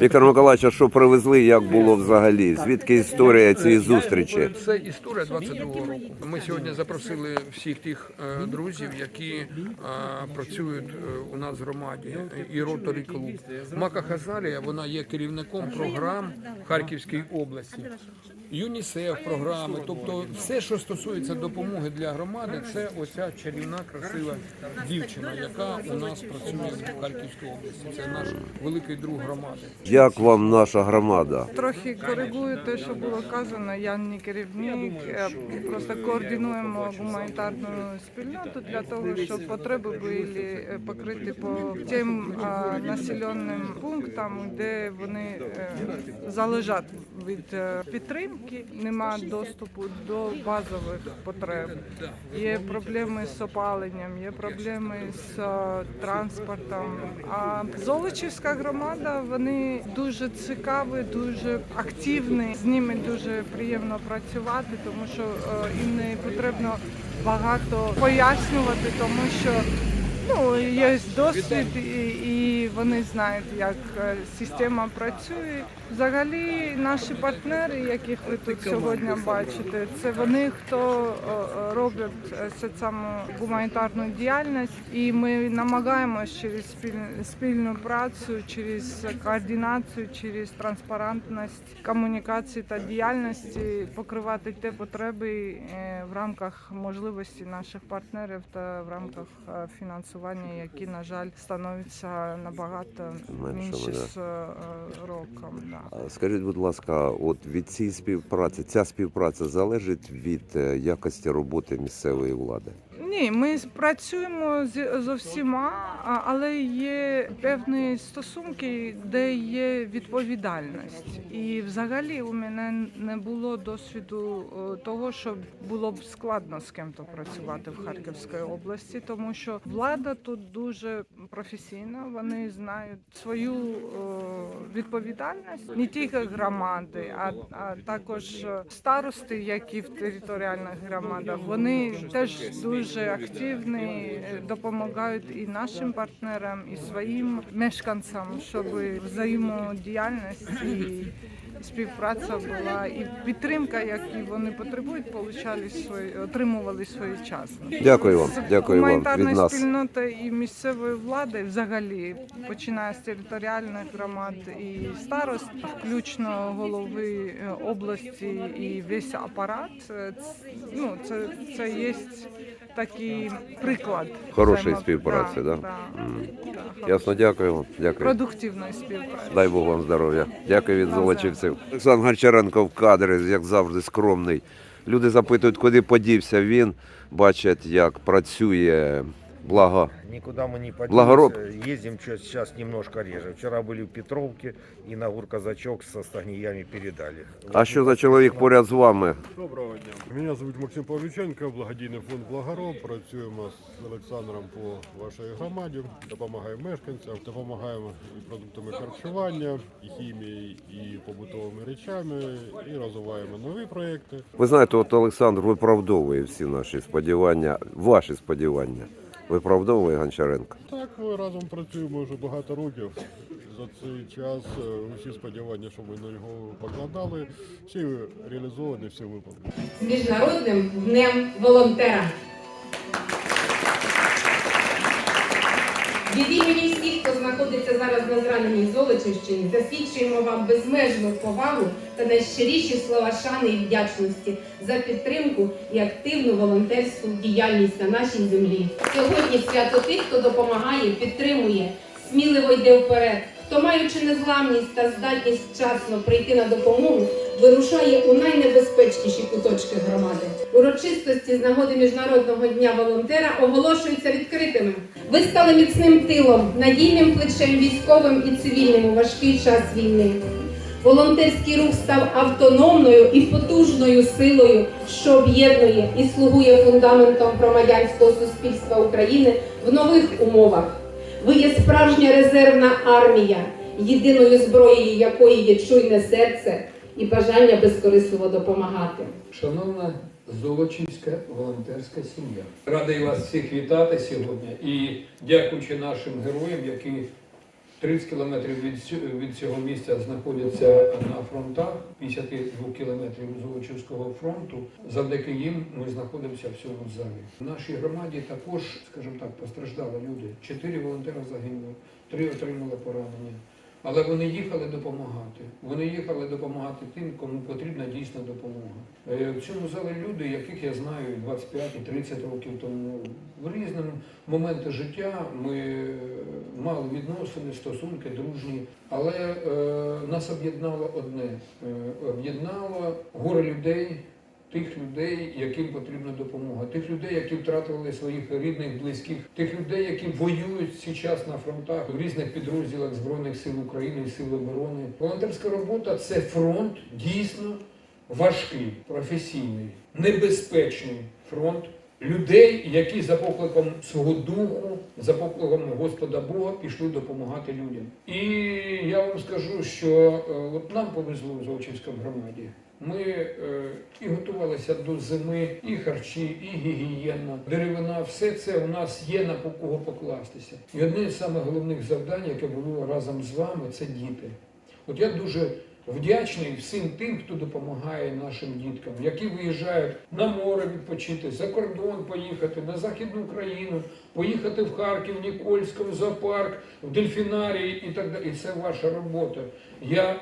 Віктор Миколаївич, а що привезли, як було взагалі? Звідки історія цієї зустрічі? Це історія 22-го року. Ми сьогодні запросили всіх тих е, друзів, які е, працюють е, у нас в громаді, і роторі клуб. Мака Хазарія, вона є керівником програм в Харківській області. ЮНІСЕФ програми, тобто все, що стосується допомоги для громади, це оця чарівна, красива дівчина, яка у нас працює в Харківській області. Це наш великий друг громади. Як вам наша громада? Трохи коригую те, що було казано. Я не керівник, просто координуємо гуманітарну спільноту для того, щоб потреби були покриті по тим населеним пунктам, де вони е, залежать від е, підтримки. Нема доступу до базових потреб. Є проблеми з опаленням, є проблеми з е, транспортом. А Золочівська громада вони дуже цікаві, дуже активні. З ними дуже приємно працювати, тому що е, їм не потрібно багато пояснювати, тому що ну є досвід, і, вони знають, як е, система працює. Взагалі, наші партнери, яких ви тут сьогодні бачите, це вони, хто е, е, роблять цю саму гуманітарну діяльність, і ми намагаємося через спіль- спільну працю, через координацію, через транспарентність комунікації та діяльності покривати ті потреби в рамках можливості наших партнерів та в рамках е, фінансування, які, на жаль, становляться набагато менше з е, роком. Да. Скажіть, будь ласка, от від цієї співпраці, ця співпраця залежить від е, якості роботи місцевої влади? Ні, ми працюємо з, з всіма, але є певні стосунки, де є відповідальність. І взагалі у мене не було досвіду е, того, що було б складно з ким-то працювати в Харківській області, тому що влада тут дуже професійна. Вони знають свою е, відповідальність не тільки громади, а, а також е, старости, які в територіальних громадах. Вони теж дуже активні, е, допомагають і нашим партнерам, і своїм мешканцям, щоб взаємодіяльність і співпраця була, і підтримка, яку вони потребують, получали свої, отримували своєчасно. Дякую вам, дякую вам від нас. спільноти і місцевої влади взагалі починає з територіальних громад і старост, включно голови е, області і весь апарат. Е, Ну це, це є такий приклад Хорошої співпраці, да? да, да, Ясно, дякую вам. Дякую. продуктивної співпраці. Дай Бог вам здоров'я. Дякую від золочівців. Олександр Гончаренко в кадрі, як завжди, скромний. Люди запитують, куди подівся він. Бачать, як працює благо. Никуда мы не подели. Благород. Ездим чё- сейчас немножко реже. Вчера были в Петровке и на Гурказачок со стагниями передали. А що за чоловік поряд з вами? Доброго дня. Мене звуть Максим Павлюченко, благодійний фонд Благород. Працюємо з Олександром по вашій громаді, допомагаємо мешканцям, допомагаємо і продуктами харчування, і хімією, і побутовими речами, і розвиваємо нові проекти. Ви знаєте, от Олександр виправдовує всі наші сподівання, ваші сподівання. Виправдовує Гончаренко. Так, ми разом працюємо вже багато років. За цей час е, усі сподівання, що ми на нього покладали, всі реалізовані, всі виповнені. з міжнародним днем волонтера. Від імені знаходиться зараз на зраненій Золочівщині, засвідчуємо вам безмежну повагу та найщиріші слова шани і вдячності за підтримку і активну волонтерську діяльність на нашій землі. Сьогодні свято тих, хто допомагає, підтримує, сміливо йде вперед. Хто, маючи незламність та здатність вчасно прийти на допомогу, вирушає у найнебезпечніші куточки громади. Урочистості з нагоди Міжнародного дня волонтера оголошуються відкритими. Ви стали міцним тилом, надійним плечем військовим і цивільним у важкий час війни. Волонтерський рух став автономною і потужною силою, що об'єднує і слугує фундаментом громадянського суспільства України в нових умовах. Ви є справжня резервна армія, єдиною зброєю якої є чуйне серце і бажання безкорисливо допомагати. Шановна Золочівська волонтерська сім'я. Радий вас всіх вітати сьогодні і дякуючи нашим героям, які 30 кілометрів від, від цього місця знаходяться на фронтах 52 кілометрів Золочівського фронту. Завдяки їм ми знаходимося в цьому залі. В нашій громаді також, скажімо так, постраждали люди. Чотири волонтери загинули, три отримали поранення. Але вони їхали допомагати. Вони їхали допомагати тим, кому потрібна дійсна допомога. Е, В цьому залі люди, яких я знаю і 25 і 30 років тому, в різні моменти життя ми е, мали відносини, стосунки, дружні. Але е, нас об'єднало одне: Е, об'єднало горе людей. Тих людей, яким потрібна допомога, тих людей, які втратили своїх рідних, близьких, тих людей, які воюють зараз на фронтах в різних підрозділах Збройних сил України Сил оборони. Волонтерська робота це фронт дійсно важкий, професійний, небезпечний фронт людей, які за покликом свого духу, за покликом Господа Бога пішли допомагати людям. І я вам скажу, що е, от нам повезло в Золочівській громаді. Ми е, і готувалися до зими, і харчі, і гігієна, деревина, все це у нас є на кого покластися. І одне з самих головних завдань, яке було разом з вами, це діти. От я дуже вдячний всім тим, хто допомагає нашим діткам, які виїжджають на море відпочити, за кордон поїхати, на Західну Україну, поїхати в Харків, Нікольську, в зоопарк, в дельфінарій і так далі. І це ваша робота. Я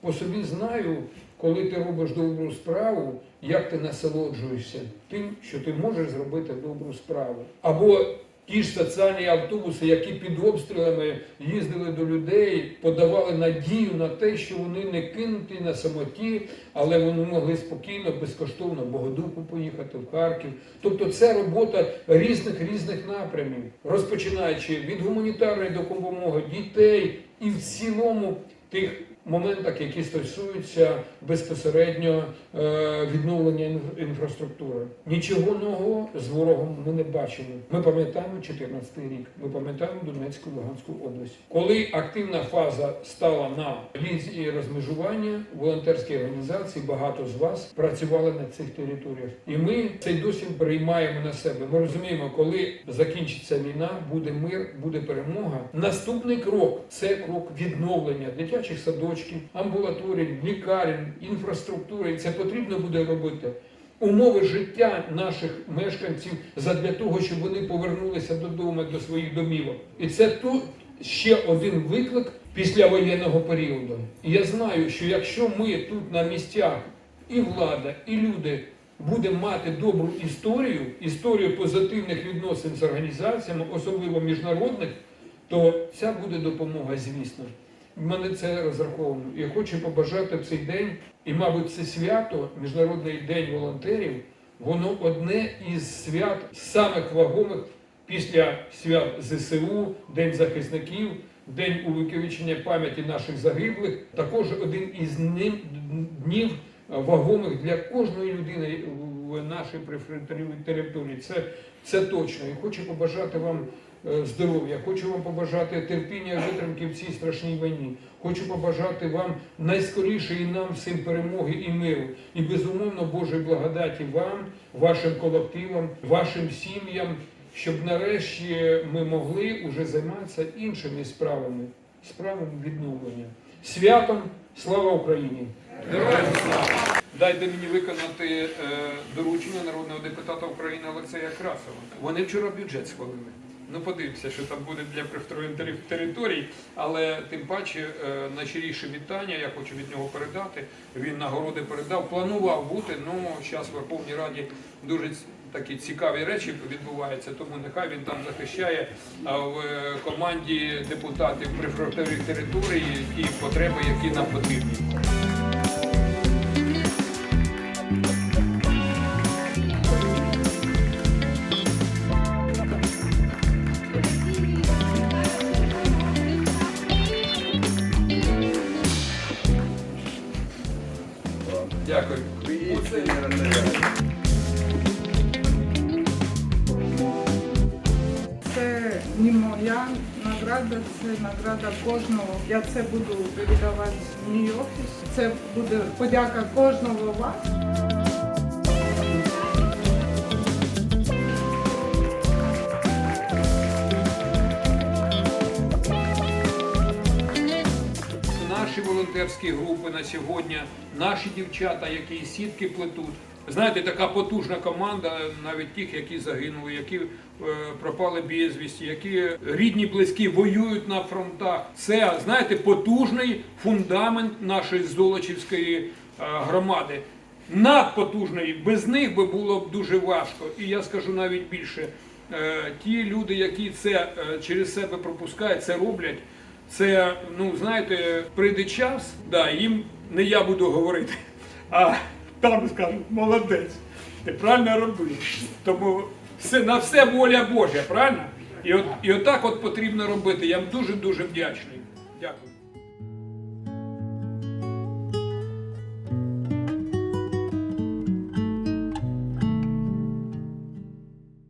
по собі знаю, коли ти робиш добру справу, як ти насолоджуєшся тим, що ти можеш зробити добру справу. Або ті ж соціальні автобуси, які під обстрілами їздили до людей, подавали надію на те, що вони не кинуті на самоті, але вони могли спокійно, безкоштовно в Богодуху поїхати в Харків. Тобто це робота різних різних напрямів, розпочинаючи від гуманітарної допомоги дітей і в цілому тих моментах, які стосуються безпосередньо е, відновлення інфраструктури. Нічого нового з ворогом ми не бачимо. Ми пам'ятаємо 14 рік. Ми пам'ятаємо Донецьку Луганську область. Коли активна фаза стала на лінії розмежування, волонтерські організації, багато з вас працювали на цих територіях. І ми цей досвід приймаємо на себе. Ми розуміємо, коли закінчиться війна, буде мир, буде перемога. Наступний крок це крок відновлення дитячих садочків, амбулаторій, лікарень, інфраструктури. Це потрібно буде робити. Умови життя наших мешканців задля того, щоб вони повернулися додому до своїх домівок. І це тут ще один виклик після воєнного періоду. І я знаю, що якщо ми тут на місцях, і влада, і люди будемо мати добру історію, історію позитивних відносин з організаціями, особливо міжнародних, то ця буде допомога, звісно. В мене це розраховано. Я хочу побажати в цей день, і, мабуть, це свято, Міжнародний день волонтерів, воно одне із свят самих вагомих після свят ЗСУ, День захисників, День увіковічення пам'яті наших загиблих, також один із днів вагомих для кожної людини в нашій прифронтовій території. Це, це точно. І хочу побажати вам е, здоров'я, хочу вам побажати терпіння витримки в цій страшній війні. Хочу побажати вам найскорішої нам всім перемоги і миру. І безумовно Божої благодаті вам, вашим колективам, вашим сім'ям, щоб нарешті ми могли уже займатися іншими справами, справами відновлення. Святом слава Україні! Героям слава! Дайте мені виконати е, доручення народного депутата України Олексія Красова. Вони вчора бюджет схвалили. Ну, подивимося, що там буде для прифронтових територій, але тим паче е, найщиріше вітання я хочу від нього передати. Він нагороди передав, планував бути. Ну зараз в Верховній Раді дуже такі цікаві речі відбуваються, тому нехай він там захищає в е, команді депутатів прифронтових територій ті потреби, які нам потрібні. Дякую. Це не моя награда, це награда кожного. Я це буду передавати в офіс. Це буде подяка кожного вас. Волонтерські групи на сьогодні, наші дівчата, які сітки плетуть. Знаєте, така потужна команда, навіть тих, які загинули, які е, пропали безвісті, які рідні, близькі воюють на фронтах. Це знаєте, потужний фундамент нашої Золочівської е, громади. Надпотужний, без них би було б дуже важко. І я скажу навіть більше. Е, ті люди, які це е, через себе пропускають, це роблять. Це, ну знаєте, прийде час, да, їм не я буду говорити, а там скажуть, молодець, ти правильно робиш. Тому все, на все воля Божа, правильно? І от і отак от потрібно робити. Я вам дуже дуже вдячний. Дякую.